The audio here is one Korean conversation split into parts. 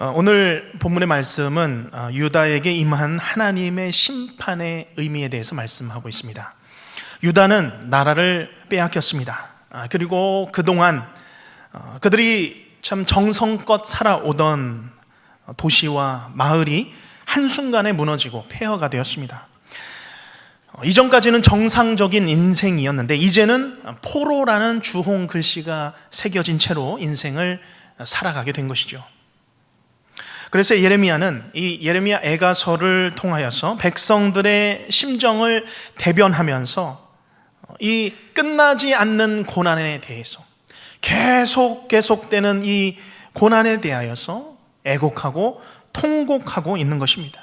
어, 오늘 본문의 말씀은 어, 유다에게 임한 하나님의 심판의 의미에 대해서 말씀하고 있습니다. 유다는 나라를 빼앗겼습니다. 아, 그리고 그동안 어, 그들이 참 정성껏 살아오던 도시와 마을이 한순간에 무너지고 폐허가 되었습니다. 어, 이전까지는 정상적인 인생이었는데 이제는 포로라는 주홍 글씨가 새겨진 채로 인생을 살아가게 된 것이죠. 그래서 예레미야는 이 예레미야 애가서를 통하여서 백성들의 심정을 대변하면서 이 끝나지 않는 고난에 대해서 계속 계속되는 이 고난에 대하여서 애곡하고 통곡하고 있는 것입니다.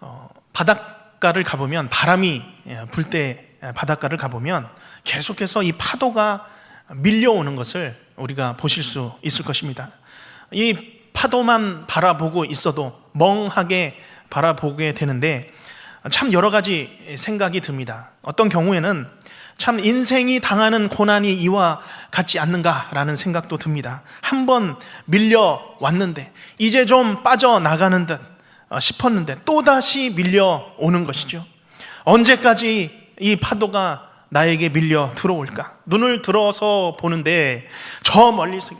어, 바닷가를 가보면 바람이 불 때 바닷가를 가보면 계속해서 이 파도가 밀려오는 것을 우리가 보실 수 있을 것입니다. 이 파도만 바라보고 있어도 멍하게 바라보게 되는데 참 여러 가지 생각이 듭니다. 어떤 경우에는 참 인생이 당하는 고난이 이와 같지 않는가라는 생각도 듭니다. 한 번 밀려왔는데 이제 좀 빠져나가는 듯 싶었는데 또다시 밀려오는 것이죠. 언제까지 이 파도가 나에게 밀려 들어올까? 눈을 들어서 보는데 저 멀리서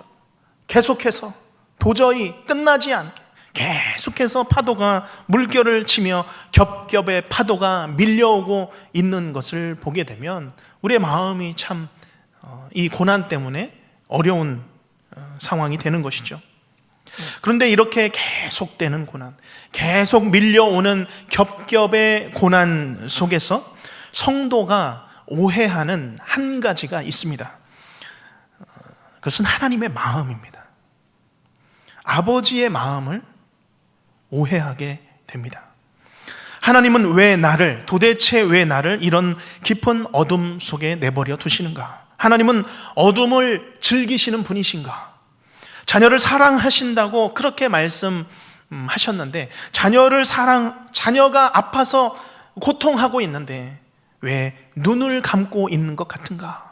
계속해서 도저히 끝나지 않게 계속해서 파도가 물결을 치며 겹겹의 파도가 밀려오고 있는 것을 보게 되면 우리의 마음이 참 이 고난 때문에 어려운 어, 상황이 되는 것이죠. 그런데 이렇게 계속되는 고난, 계속 밀려오는 겹겹의 고난 속에서 성도가 오해하는 한 가지가 있습니다. 어, 그것은 하나님의 마음입니다. 아버지의 마음을 오해하게 됩니다. 하나님은 왜 나를, 도대체 왜 나를 이런 깊은 어둠 속에 내버려 두시는가? 하나님은 어둠을 즐기시는 분이신가? 자녀를 사랑하신다고 그렇게 말씀하셨는데, 자녀를 사랑, 자녀가 아파서 고통하고 있는데, 왜 눈을 감고 있는 것 같은가?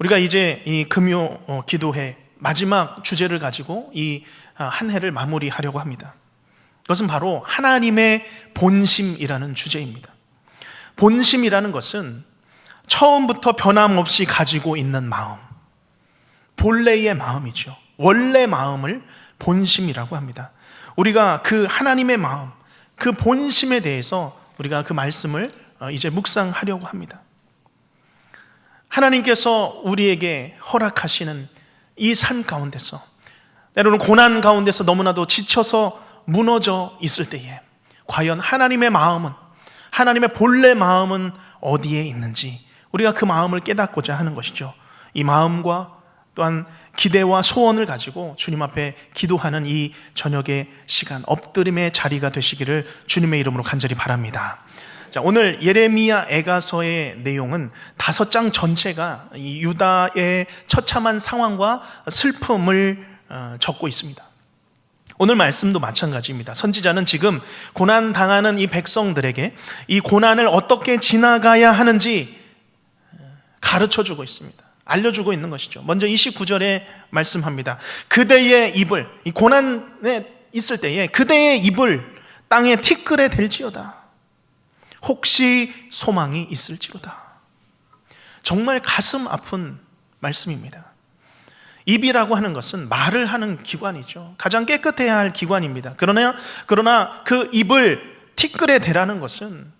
우리가 이제 이 금요 어, 기도회 마지막 주제를 가지고 이 한 해를 마무리하려고 합니다. 그것은 바로 하나님의 본심이라는 주제입니다. 본심이라는 것은 처음부터 변함없이 가지고 있는 마음, 본래의 마음이죠. 원래 마음을 본심이라고 합니다. 우리가 그 하나님의 마음, 그 본심에 대해서 우리가 그 말씀을 어, 이제 묵상하려고 합니다. 하나님께서 우리에게 허락하시는 이 삶 가운데서 때로는 고난 가운데서 너무나도 지쳐서 무너져 있을 때에 과연 하나님의 마음은 하나님의 본래 마음은 어디에 있는지 우리가 그 마음을 깨닫고자 하는 것이죠. 이 마음과 또한 기대와 소원을 가지고 주님 앞에 기도하는 이 저녁의 시간 엎드림의 자리가 되시기를 주님의 이름으로 간절히 바랍니다. 자, 오늘 예레미야 애가서의 내용은 다섯 장 전체가 이 유다의 처참한 상황과 슬픔을 어, 적고 있습니다. 오늘 말씀도 마찬가지입니다. 선지자는 지금 고난 당하는 이 백성들에게 이 고난을 어떻게 지나가야 하는지 어, 가르쳐 주고 있습니다. 알려주고 있는 것이죠. 먼저 29절에 말씀합니다. 그대의 입을, 이 고난에 있을 때에 그대의 입을 땅에 티끌에 댈지어다. 혹시 소망이 있을지로다. 정말 가슴 아픈 말씀입니다. 입이라고 하는 것은 말을 하는 기관이죠. 가장 깨끗해야 할 기관입니다. 그러나, 그러나 그 입을 티끌에 대라는 것은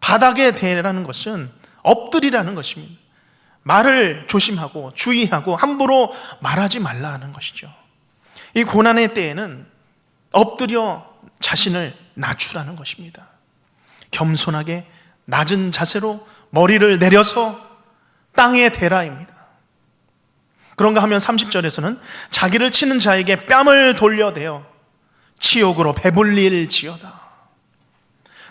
바닥에 대라는 것은 엎드리라는 것입니다. 말을 조심하고 주의하고 함부로 말하지 말라 하는 것이죠. 이 고난의 때에는 엎드려 자신을 낮추라는 것입니다. 겸손하게 낮은 자세로 머리를 내려서 땅에 대라입니다. 그런가 하면 30절에서는 자기를 치는 자에게 뺨을 돌려대어 치욕으로 배불릴 지어다.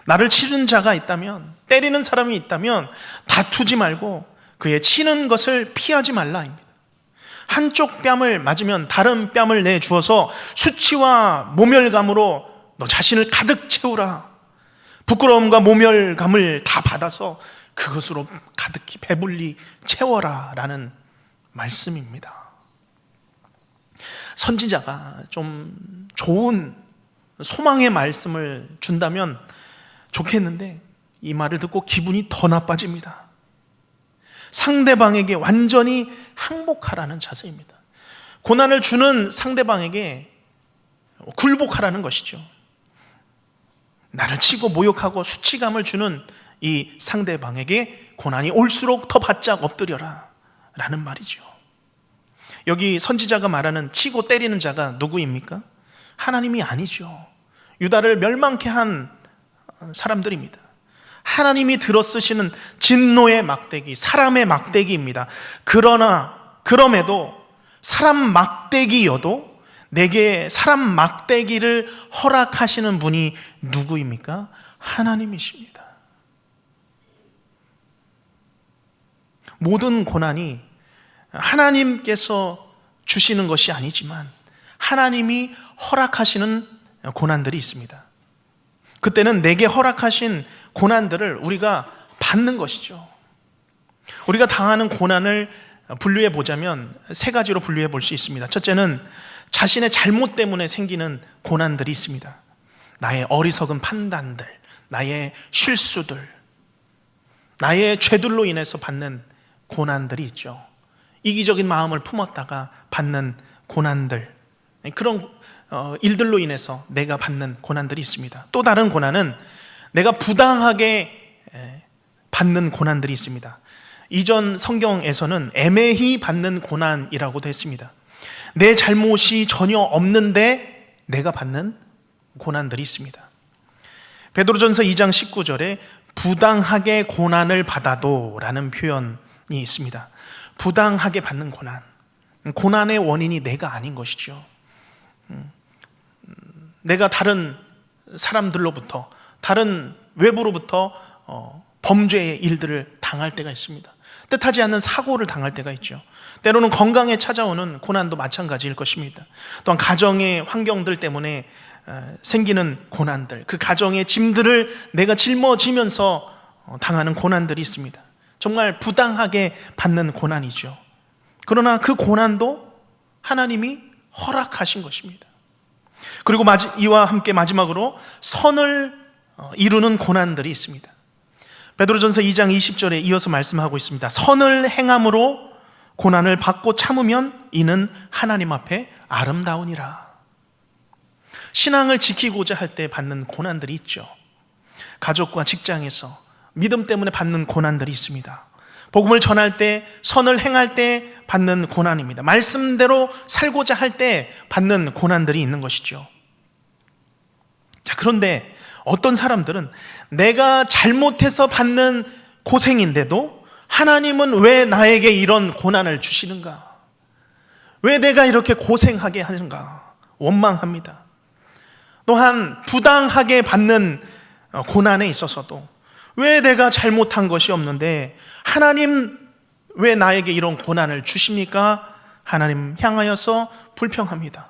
나를 치는 자가 있다면, 때리는 사람이 있다면 다투지 말고 그의 치는 것을 피하지 말라입니다. 한쪽 뺨을 맞으면 다른 뺨을 내 주어서 수치와 모멸감으로 너 자신을 가득 채우라. 부끄러움과 모멸감을 다 받아서 그것으로 가득히 배불리 채워라 라는 말씀입니다. 선지자가 좀 좋은 소망의 말씀을 준다면 좋겠는데 이 말을 듣고 기분이 더 나빠집니다. 상대방에게 완전히 항복하라는 자세입니다. 고난을 주는 상대방에게 굴복하라는 것이죠. 나를 치고 모욕하고 수치감을 주는 이 상대방에게 고난이 올수록 더 바짝 엎드려라 라는 말이죠. 여기 선지자가 말하는 치고 때리는 자가 누구입니까? 하나님이 아니죠. 유다를 멸망케 한 사람들입니다. 하나님이 들어쓰시는 진노의 막대기, 사람의 막대기입니다. 그러나, 그럼에도 사람 막대기여도 내게 사람 막대기를 허락하시는 분이 누구입니까? 하나님이십니다. 모든 고난이 하나님께서 주시는 것이 아니지만 하나님이 허락하시는 고난들이 있습니다. 그때는 내게 허락하신 고난들을 우리가 받는 것이죠. 우리가 당하는 고난을 분류해 보자면 세 가지로 분류해 볼 수 있습니다. 첫째는 자신의 잘못 때문에 생기는 고난들이 있습니다. 나의 어리석은 판단들, 나의 실수들, 나의 죄들로 인해서 받는 고난들이 있죠. 이기적인 마음을 품었다가 받는 고난들, 그런 어, 일들로 인해서 내가 받는 고난들이 있습니다. 또 다른 고난은 내가 부당하게 받는 고난들이 있습니다. 이전 성경에서는 애매히 받는 고난이라고도 했습니다. 내 잘못이 전혀 없는데 내가 받는 고난들이 있습니다. 베드로전서 2장 19절에 부당하게 고난을 받아도 라는 표현이 있습니다. 부당하게 받는 고난. 고난의 원인이 내가 아닌 것이죠. 음, 내가 다른 사람들로부터, 다른 외부로부터 어, 범죄의 일들을 당할 때가 있습니다. 뜻하지 않는 사고를 당할 때가 있죠. 때로는 건강에 찾아오는 고난도 마찬가지일 것입니다. 또한 가정의 환경들 때문에 어, 생기는 고난들, 그 가정의 짐들을 내가 짊어지면서 어, 당하는 고난들이 있습니다. 정말 부당하게 받는 고난이죠. 그러나 그 고난도 하나님이 허락하신 것입니다. 그리고 이와 함께 마지막으로 선을 어, 이루는 고난들이 있습니다. 베드로전서 2장 20절에 이어서 말씀하고 있습니다. 선을 행함으로 고난을 받고 참으면 이는 하나님 앞에 아름다우니라. 신앙을 지키고자 할 때 받는 고난들이 있죠. 가족과 직장에서 믿음 때문에 받는 고난들이 있습니다. 복음을 전할 때, 선을 행할 때 받는 고난입니다. 말씀대로 살고자 할 때 받는 고난들이 있는 것이죠. 자, 그런데 어떤 사람들은 내가 잘못해서 받는 고생인데도 하나님은 왜 나에게 이런 고난을 주시는가? 왜 내가 이렇게 고생하게 하는가? 원망합니다. 또한 부당하게 받는 고난에 있어서도 왜 내가 잘못한 것이 없는데 하나님 왜 나에게 이런 고난을 주십니까? 하나님 향하여서 불평합니다.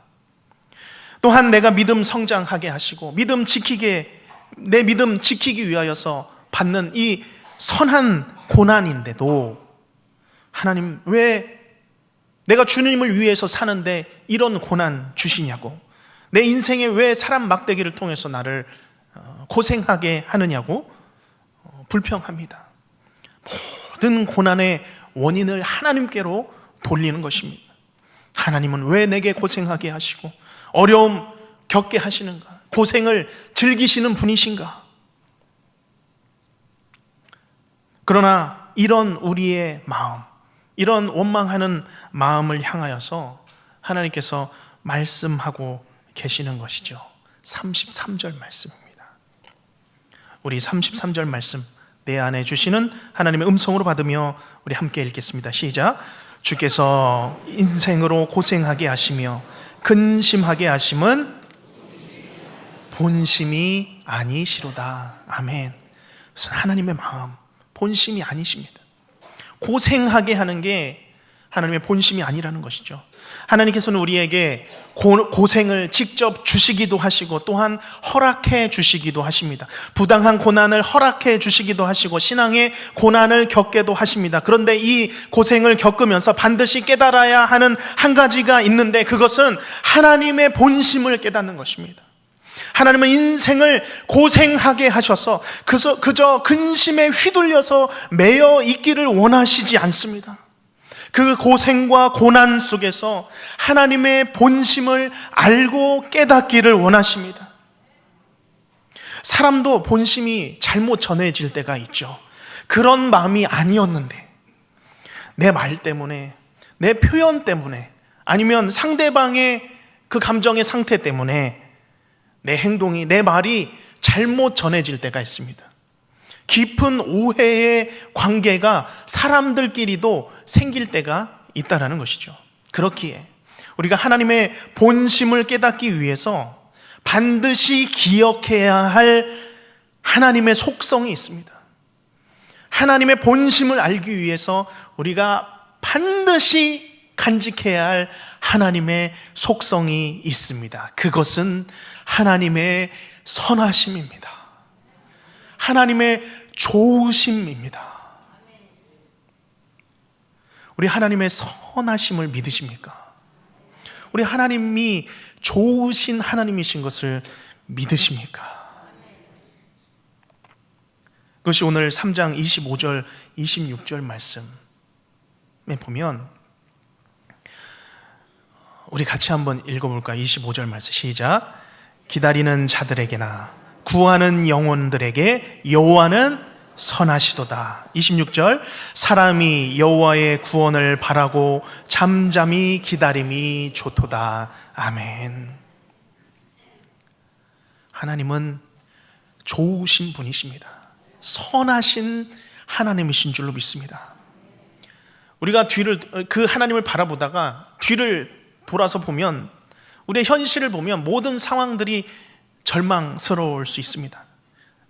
또한 내가 믿음 성장하게 하시고 믿음 지키게 내 믿음 지키기 위하여서 받는 이 선한 고난인데도 하나님 왜 내가 주님을 위해서 사는데 이런 고난 주시냐고 내 인생에 왜 사람 막대기를 통해서 나를 어, 고생하게 하느냐고 어, 불평합니다. 모든 고난의 원인을 하나님께로 돌리는 것입니다. 하나님은 왜 내게 고생하게 하시고 어려움 겪게 하시는가? 고생을 즐기시는 분이신가? 그러나 이런 우리의 마음, 이런 원망하는 마음을 향하여서 하나님께서 말씀하고 계시는 것이죠. 33절 말씀입니다. 우리 33절 말씀 내 안에 주시는 하나님의 음성으로 받으며 우리 함께 읽겠습니다. 시작. 주께서 인생으로 고생하게 하시며 근심하게 하심은 본심이 아니시로다. 아멘. 하나님의 마음, 본심이 아니십니다. 고생하게 하는 게 하나님의 본심이 아니라는 것이죠. 하나님께서는 우리에게 고, 고생을 직접 주시기도 하시고 또한 허락해 주시기도 하십니다. 부당한 고난을 허락해 주시기도 하시고 신앙의 고난을 겪게도 하십니다. 그런데 이 고생을 겪으면서 반드시 깨달아야 하는 한 가지가 있는데 그것은 하나님의 본심을 깨닫는 것입니다. 하나님은 인생을 고생하게 하셔서 그저, 그저 근심에 휘둘려서 매여 있기를 원하시지 않습니다. 그 고생과 고난 속에서 하나님의 본심을 알고 깨닫기를 원하십니다. 사람도 본심이 잘못 전해질 때가 있죠. 그런 마음이 아니었는데, 내 말 때문에, 내 표현 때문에, 아니면 상대방의 그 감정의 상태 때문에 내 행동이, 내 말이 잘못 전해질 때가 있습니다. 깊은 오해의 관계가 사람들끼리도 생길 때가 있다라는 것이죠. 그렇기에 우리가 하나님의 본심을 깨닫기 위해서 반드시 기억해야 할 하나님의 속성이 있습니다. 하나님의 본심을 알기 위해서 우리가 반드시 간직해야 할 하나님의 속성이 있습니다. 그것은 하나님의 선하심입니다. 하나님의 좋으심입니다. 우리 하나님의 선하심을 믿으십니까? 우리 하나님이 좋으신 하나님이신 것을 믿으십니까? 그것이 오늘 3장 25절, 26절 말씀에 보면 우리 같이 한번 읽어볼까요? 25절 말씀 시작. 기다리는 자들에게나 구하는 영혼들에게 여호와는 선하시도다. 26절 사람이 여호와의 구원을 바라고 잠잠히 기다림이 좋도다. 아멘. 하나님은 좋으신 분이십니다. 선하신 하나님이신 줄로 믿습니다. 우리가 뒤를 그 하나님을 바라보다가 뒤를 돌아서 보면 우리의 현실을 보면 모든 상황들이 절망스러울 수 있습니다.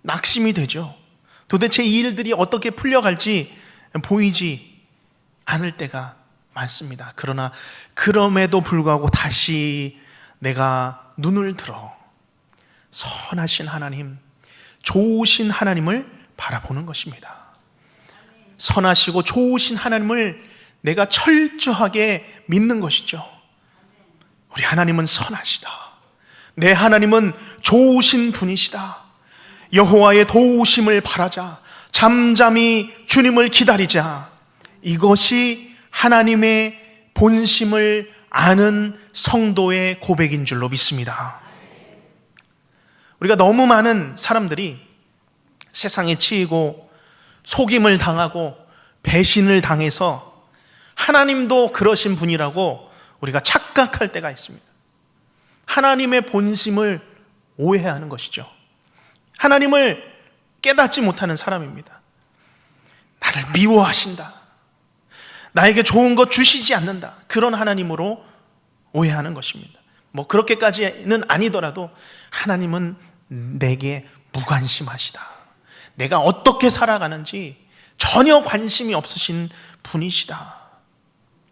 낙심이 되죠. 도대체 이 일들이 어떻게 풀려갈지 보이지 않을 때가 많습니다. 그러나 그럼에도 불구하고 다시 내가 눈을 들어 선하신 하나님, 좋으신 하나님을 바라보는 것입니다. 선하시고 좋으신 하나님을 내가 철저하게 믿는 것이죠. 우리 하나님은 선하시다. 내 하나님은 좋으신 분이시다. 여호와의 도우심을 바라자. 잠잠히 주님을 기다리자. 이것이 하나님의 본심을 아는 성도의 고백인 줄로 믿습니다. 우리가 너무 많은 사람들이 세상에 치이고 속임을 당하고 배신을 당해서 하나님도 그러신 분이라고 우리가 착각할 때가 있습니다. 하나님의 본심을 오해하는 것이죠. 하나님을 깨닫지 못하는 사람입니다. 나를 미워하신다. 나에게 좋은 것 주시지 않는다. 그런 하나님으로 오해하는 것입니다. 뭐 그렇게까지는 아니더라도 하나님은 내게 무관심하시다. 내가 어떻게 살아가는지 전혀 관심이 없으신 분이시다.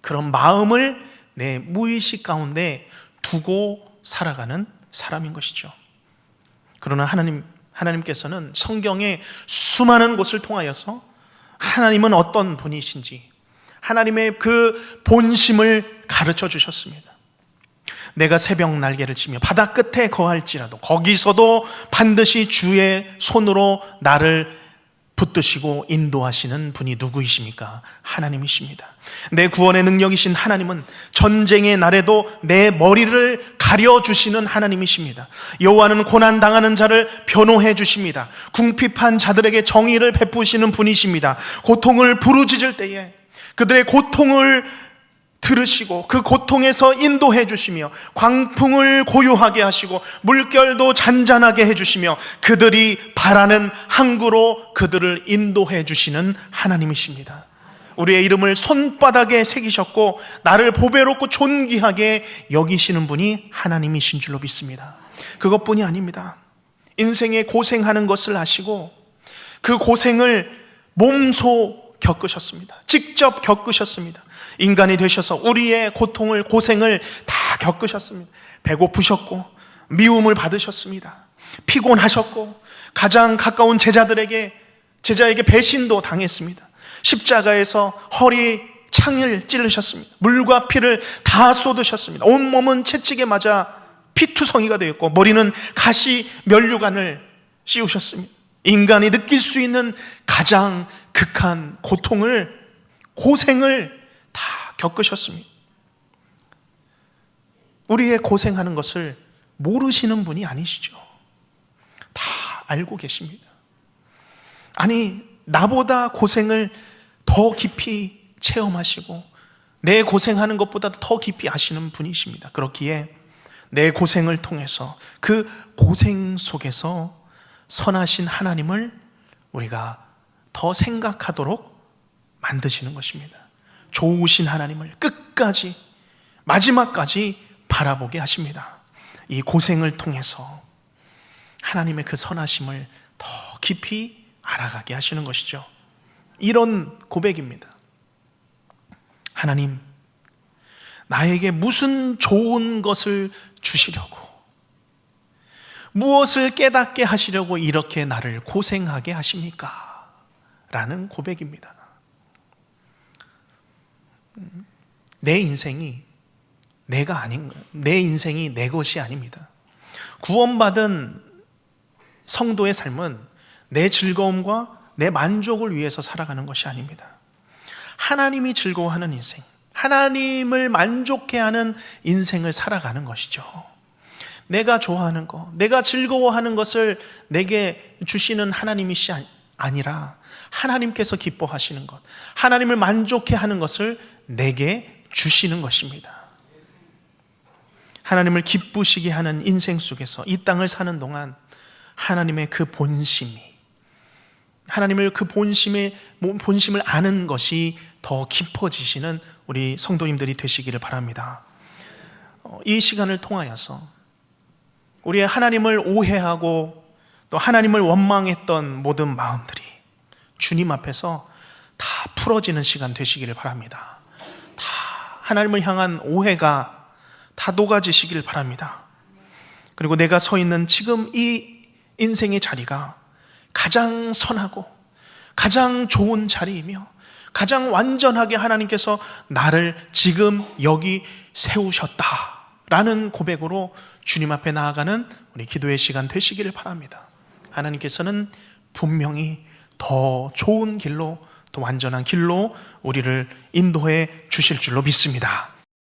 그런 마음을 내 무의식 가운데 두고 살아가는 사람인 것이죠. 그러나 하나님, 하나님께서는 성경의 수많은 곳을 통하여서 하나님은 어떤 분이신지 하나님의 그 본심을 가르쳐 주셨습니다. 내가 새벽 날개를 치며 바다 끝에 거할지라도 거기서도 반드시 주의 손으로 나를 붙드시고 인도하시는 분이 누구이십니까? 하나님이십니다. 내 구원의 능력이신 하나님은 전쟁의 날에도 내 머리를 가려 주시는 하나님이십니다. 여호와는 고난 당하는 자를 변호해 주십니다. 궁핍한 자들에게 정의를 베푸시는 분이십니다. 고통을 부르짖을 때에 그들의 고통을 들으시고 그 고통에서 인도해 주시며 광풍을 고요하게 하시고 물결도 잔잔하게 해 주시며 그들이 바라는 항구로 그들을 인도해 주시는 하나님이십니다. 우리의 이름을 손바닥에 새기셨고 나를 보배롭고 존귀하게 여기시는 분이 하나님이신 줄로 믿습니다. 그것뿐이 아닙니다. 인생에 고생하는 것을 아시고 그 고생을 몸소 겪으셨습니다. 직접 겪으셨습니다. 인간이 되셔서 우리의 고통을, 고생을 다 겪으셨습니다. 배고프셨고, 미움을 받으셨습니다. 피곤하셨고, 가장 가까운 제자들에게, 제자에게 배신도 당했습니다. 십자가에서 허리 창을 찌르셨습니다. 물과 피를 다 쏟으셨습니다. 온몸은 채찍에 맞아 피투성이가 되었고, 머리는 가시 면류관을 씌우셨습니다. 인간이 느낄 수 있는 가장 극한 고통을, 고생을 다 겪으셨습니다. 우리의 고생하는 것을 모르시는 분이 아니시죠. 다 알고 계십니다. 아니, 나보다 고생을 더 깊이 체험하시고, 내 고생하는 것보다도 더 깊이 아시는 분이십니다. 그렇기에 내 고생을 통해서 그 고생 속에서 선하신 하나님을 우리가 더 생각하도록 만드시는 것입니다. 좋으신 하나님을 끝까지, 마지막까지 바라보게 하십니다. 이 고생을 통해서 하나님의 그 선하심을 더 깊이 알아가게 하시는 것이죠. 이런 고백입니다. 하나님, 나에게 무슨 좋은 것을 주시려고, 무엇을 깨닫게 하시려고 이렇게 나를 고생하게 하십니까? 라는 고백입니다. 내 인생이 내가 아닌, 내 인생이 내 것이 아닙니다. 구원받은 성도의 삶은 내 즐거움과 내 만족을 위해서 살아가는 것이 아닙니다. 하나님이 즐거워하는 인생, 하나님을 만족해 하는 인생을 살아가는 것이죠. 내가 좋아하는 것, 내가 즐거워하는 것을 내게 주시는 하나님이시 아니라 하나님께서 기뻐하시는 것, 하나님을 만족해 하는 것을 내게 주시는 것입니다. 하나님을 기쁘시게 하는 인생 속에서 이 땅을 사는 동안 하나님의 그 본심이 하나님을 그 본심의 본심을 아는 것이 더 깊어지시는 우리 성도님들이 되시기를 바랍니다. 어, 이 시간을 통하여서 우리의 하나님을 오해하고 또 하나님을 원망했던 모든 마음들이 주님 앞에서 다 풀어지는 시간 되시기를 바랍니다. 다 하나님을 향한 오해가 다 녹아지시길 바랍니다. 그리고 내가 서 있는 지금 이 인생의 자리가 가장 선하고 가장 좋은 자리이며 가장 완전하게 하나님께서 나를 지금 여기 세우셨다 라는 고백으로 주님 앞에 나아가는 우리 기도의 시간 되시기를 바랍니다. 하나님께서는 분명히 더 좋은 길로 더 완전한 길로 우리를 인도해 주실 줄로 믿습니다.